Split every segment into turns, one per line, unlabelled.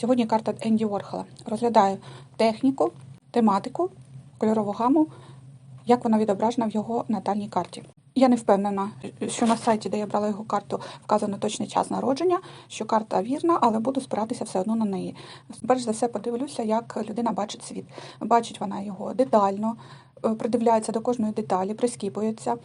Сьогодні карта Енді Ворхола. Розглядаю техніку, тематику, кольорову гаму, як вона відображена в його натальній карті. Я не впевнена, що на сайті, де я брала його карту, вказано точний час народження, що карта вірна, але буду спиратися все одно на неї. Перш за все, подивлюся, як людина бачить світ. Бачить вона його детально, е, придивляється до кожної деталі, прискіпується,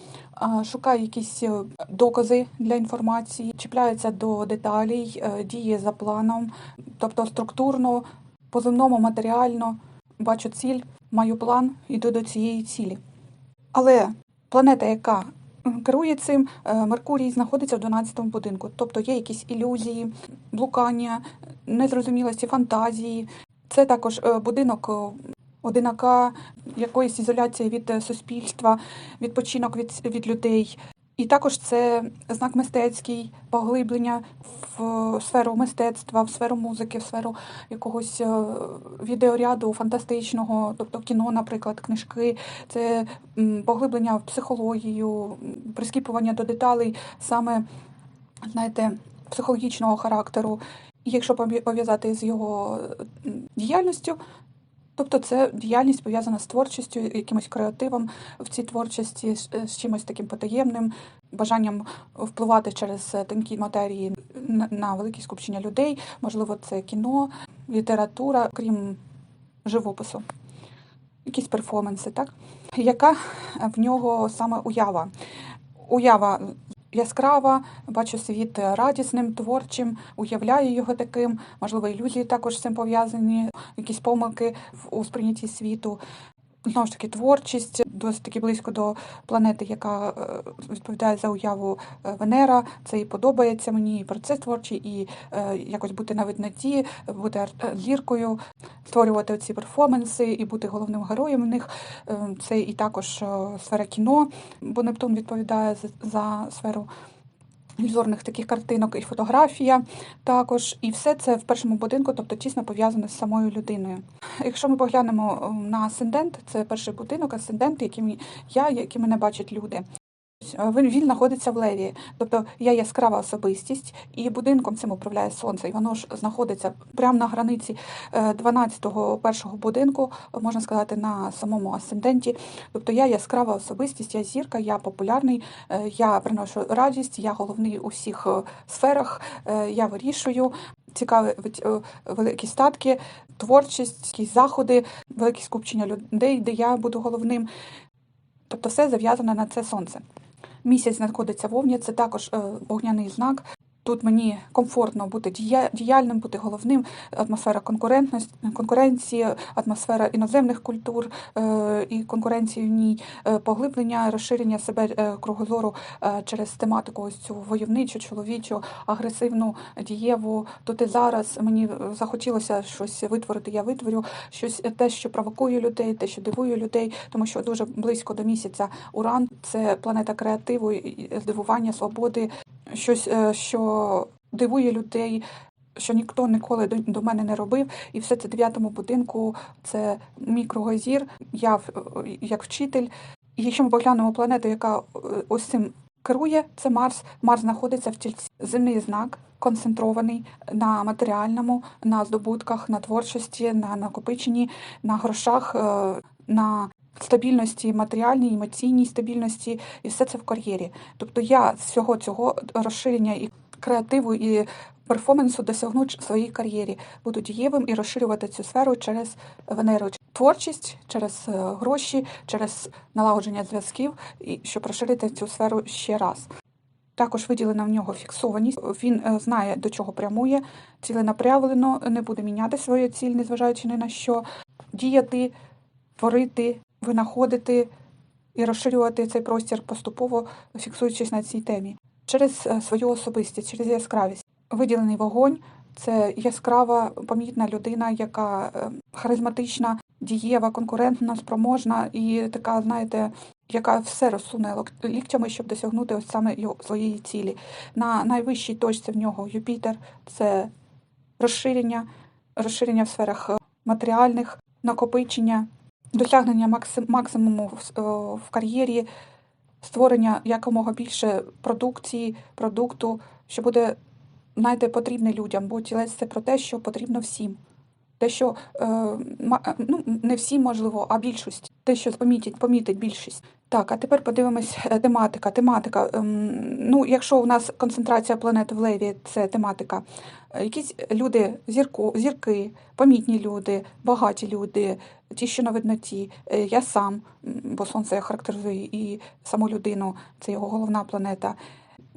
шукає якісь е, докази для інформації, чіпляється до деталей, е, діє за планом, тобто структурно, по матеріально бачу ціль, маю план, іду до цієї цілі. Але планета, яка керує цим, е, Меркурій знаходиться в 12-му будинку. Тобто є якісь ілюзії, блукання, незрозумілості, фантазії. Це також е, будинок е, одинака, якоїсь ізоляції від суспільства, відпочинок від, від людей. І також це знак мистецький, поглиблення в сферу мистецтва, в сферу музики, в сферу якогось е, відеоряду фантастичного, тобто кіно, наприклад, книжки, це поглиблення в психологію, прискіпування до деталей, саме знаєте, психологічного характеру. І якщо пов'я- пов'язати з його діяльністю, Тобто це діяльність пов'язана з творчістю, якимось креативом в цій творчості, з- чимось таким потаємним, бажанням впливати через е, тонкі матерії на великі скупчення людей. Можливо, це кіно, література, крім живопису, якісь перформанси, так? Яка в нього саме уява? Уява яскрава, бачу світ радісним, творчим, уявляю його таким, можливо, ілюзії також з цим пов'язані, якісь помилки у сприйнятті світу. Знову ж таки, творчість досить таки близько до планети, яка е, відповідає за уяву е, Венера. Це і подобається мені, і процес творчий, і е, якось бути на видноті, бути зіркою, створювати ці перформанси і бути головним героєм в них. Це і також сфера кіно, бо Нептун відповідає за сферу ілюзорних таких картинок і фотографія також. І все це в першому будинку, тобто тісно пов'язане з самою людиною. Якщо ми поглянемо на асцендент, це перший будинок, асцендент, яким я, якими мене бачать люди. Е, Він, знаходиться в леві, тобто я яскрава особистість, і будинком цим управляє сонце. І воно ж знаходиться прямо на границі 12-го першого будинку, можна сказати, на самому асценденті. Тобто я яскрава особистість, я зірка, я популярний, е, я приношу радість, я головний у всіх е, сферах, е, я вирішую. Цікавить е, великі статки, творчість, якісь заходи, великі скупчення людей, де я буду головним. Тобто все зав'язане на це сонце. Місяць знаходиться вовня. Це також е, вогняний знак. Тут мені комфортно бути дія- діяльним, бути головним, атмосфера конкурентності, конкуренції, атмосфера іноземних культур е, і конкуренції в ній, е, поглиблення, розширення себе е, кругозору через тематику ось цю войовничу, чоловічу, агресивну, дієву. Тут і зараз мені захотілося щось витворити, я витворю, щось те, що провокує людей, те, що дивує людей, тому що дуже близько до місяця Уран це планета креативу, здивування, свободи, щось, е, що дивує людей. Що ніхто ніколи до, мене не робив, і все це дев'ятому будинку, це мій кругозір, я е, як вчитель. І якщо ми поглянемо планету, яка е, ось цим керує, це Марс. Марс знаходиться в тільці. Земний знак концентрований на матеріальному, на здобутках, на творчості, на накопиченні, на грошах, на стабільності матеріальній, емоційній стабільності, і все це в кар'єрі. Тобто я з всього цього розширення і креативу і перформансу досягну в своїй кар'єрі. Буду дієвим і розширювати цю сферу через Венеру. Творчість через е, гроші, через налагодження зв'язків, і щоб розширити цю сферу ще раз. Також виділена в нього фіксованість. Він е, знає, до чого прямує, ціленапрямлено, не буде міняти свою ціль, незважаючи ні на що, діяти, творити, винаходити і розширювати цей простір поступово, фіксуючись на цій темі. Через е, свою особистість, через яскравість. Виділений вогонь це яскрава, помітна людина, яка е, харизматична, дієва, конкурентна, спроможна і така, знаєте, яка все розсуне ліктями, щоб досягнути ось саме своєї цілі. На найвищій точці в нього Юпітер це розширення, розширення в сферах е, матеріальних, накопичення, досягнення максим, максимуму в, е, в кар'єрі, створення якомога більше продукції, продукту, що буде знаєте, потрібне людям, бо тілець це про те, що потрібно всім. Те, що е, е, ну, не всім можливо, а більшості. Те, що помітить, помітить більшість. Так, а тепер подивимось тематика. Тематика. Ем, ну, якщо у нас концентрація планет в леві, це тематика. Якісь люди, зірко, зірки, помітні люди, багаті люди, ті, що на видноті, е, я сам, бо сонце характеризує і саму людину, це його головна планета.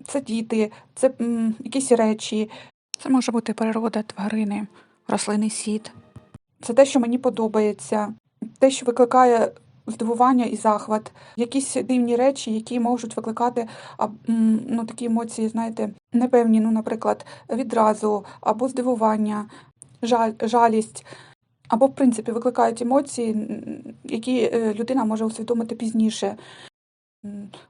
Це діти, це якісь речі. Це може бути природа, тварини, рослинний світ. Це те, що мені подобається, те, що викликає здивування і захват, якісь дивні речі, які можуть викликати ну, такі емоції, знаєте, непевні, ну, наприклад, відразу або здивування, жаль, жалість. Або, в принципі, викликають емоції, які е, людина може усвідомити пізніше.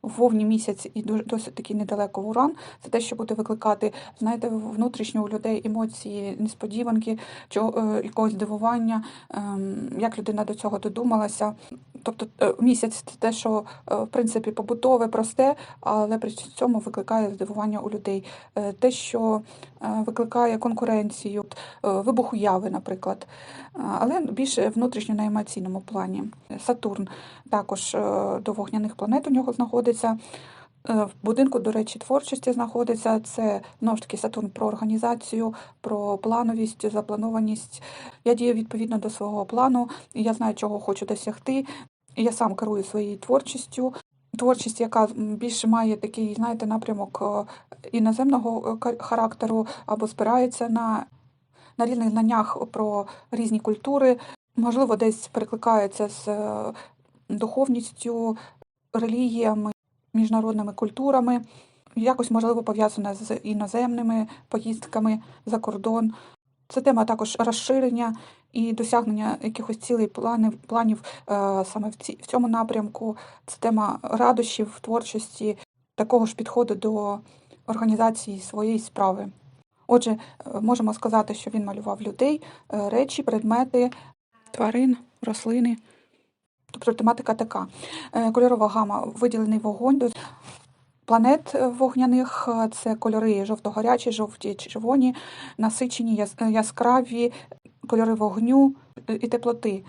Вовні місяць і досить таки недалеко в уран. Це те, що буде викликати, знаєте, внутрішньо у людей емоції, несподіванки, чого, е, якогось здивування, ем, як людина до цього додумалася. Тобто е, місяць це те, що в принципі побутове, просте, але при цьому викликає здивування у людей. Те, що викликає конкуренцію, е, вибух уяви, наприклад, Е, але більше внутрішньо на емоційному плані. Сатурн також е, до вогняних планет у нього знаходиться. Е, В будинку, до речі, творчості знаходиться. Це знову ж таки Сатурн про організацію, про плановість, запланованість. Я дію відповідно до свого плану, і я знаю, чого хочу досягти. Я сам керую своєю творчістю. Творчість, яка більше має такий, знаєте, напрямок е, іноземного е, характеру або спирається на, на різних знаннях про різні культури, можливо, десь перекликається з е, духовністю, релігіями, міжнародними культурами, якось, можливо, пов'язане з іноземними поїздками за кордон. Це тема також розширення і досягнення якихось цілей планів, планів е, саме в, ці, в цьому напрямку. Це тема радощів, творчості, такого ж підходу до організації своєї справи. Отже, е, можемо сказати, що він малював людей, е, речі, предмети, тварин, рослини. Тобто тематика така. Кольорова гама виділений вогонь. До Планет вогняних це кольори жовто-гарячі, жовті, червоні, насичені, яс- яскраві, кольори вогню е, і теплоти.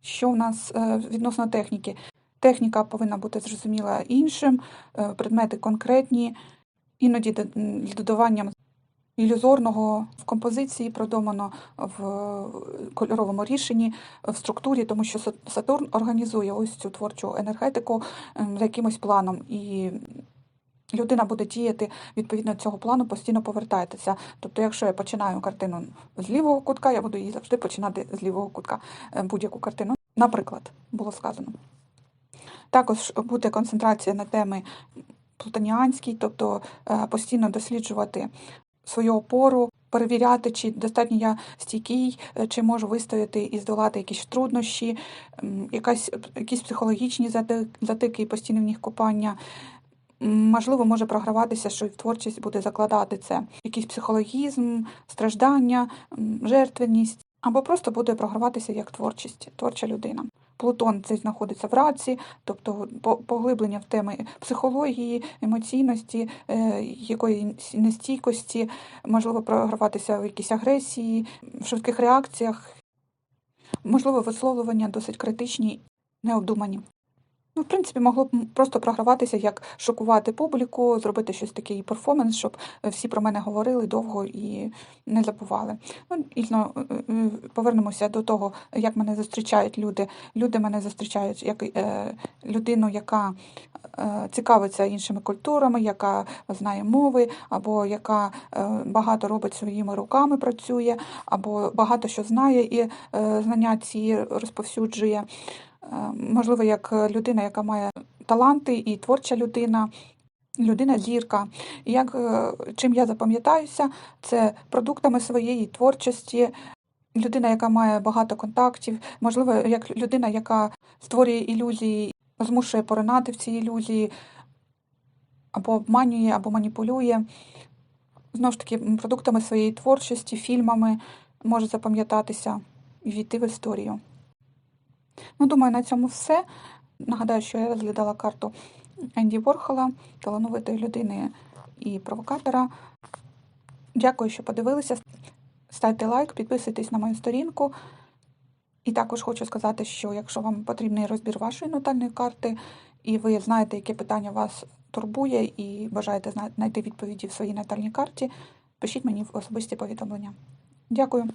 Що в нас е, відносно техніки? Техніка повинна бути зрозуміла іншим, е, предмети конкретні, іноді додаванням ілюзорного в композиції продумано в кольоровому рішенні, в структурі, тому що Са- Сатурн організує ось цю творчу енергетику за якимось планом. І людина буде діяти відповідно цього плану, постійно повертатися. Тобто, якщо я починаю картину з лівого кутка, я буду її завжди починати з лівого кутка е, будь-яку картину. Наприклад, було сказано. Також буде концентрація на теми плутоніанській, тобто е, постійно досліджувати свою опору, перевіряти, чи достатньо я стійкий, е, чи можу вистояти і здолати якісь труднощі, якась, якісь психологічні зати- затики і постійне в них копання. Можливо, може програватися, що творчість буде закладати це якийсь психологізм, страждання, жертвеність, або просто буде програватися як творчість, творча людина. Плутон це знаходиться в раці, тобто поглиблення в теми психології, емоційності, е, якоїсь нестійкості, можливо, програватися в якійсь агресії, в швидких реакціях, можливо, висловлювання досить критичні, необдумані. Ну, в принципі, могло б просто програватися, як шокувати публіку, зробити щось такий перформанс, щоб е, всі про мене говорили довго і не забували. Ну, і е, е, повернемося до того, як мене зустрічають люди. Люди мене зустрічають як е, людину, яка е, цікавиться іншими культурами, яка знає мови, або яка е, багато робить своїми руками, працює, або багато що знає і е, знання ці розповсюджує. Е, Можливо, як людина, яка має таланти, і творча людина, людина зірка. Як е, чим я запам'ятаюся, це продуктами своєї творчості. Людина, яка має багато контактів, можливо, як людина, яка створює ілюзії, змушує поринати в ці ілюзії, або обманює, або маніпулює. Знову ж таки, продуктами своєї творчості, фільмами може запам'ятатися і війти в історію. Ну, думаю, на цьому все. Нагадаю, що я розглядала карту Енді Ворхола, талановитої людини і провокатора. Дякую, що подивилися. Ставте лайк, підписуйтесь на мою сторінку. І також хочу сказати, що якщо вам потрібний розбір вашої натальної карти, і ви знаєте, яке питання вас турбує, і бажаєте знайти відповіді в своїй натальній карті, пишіть мені в особисті повідомлення. Дякую.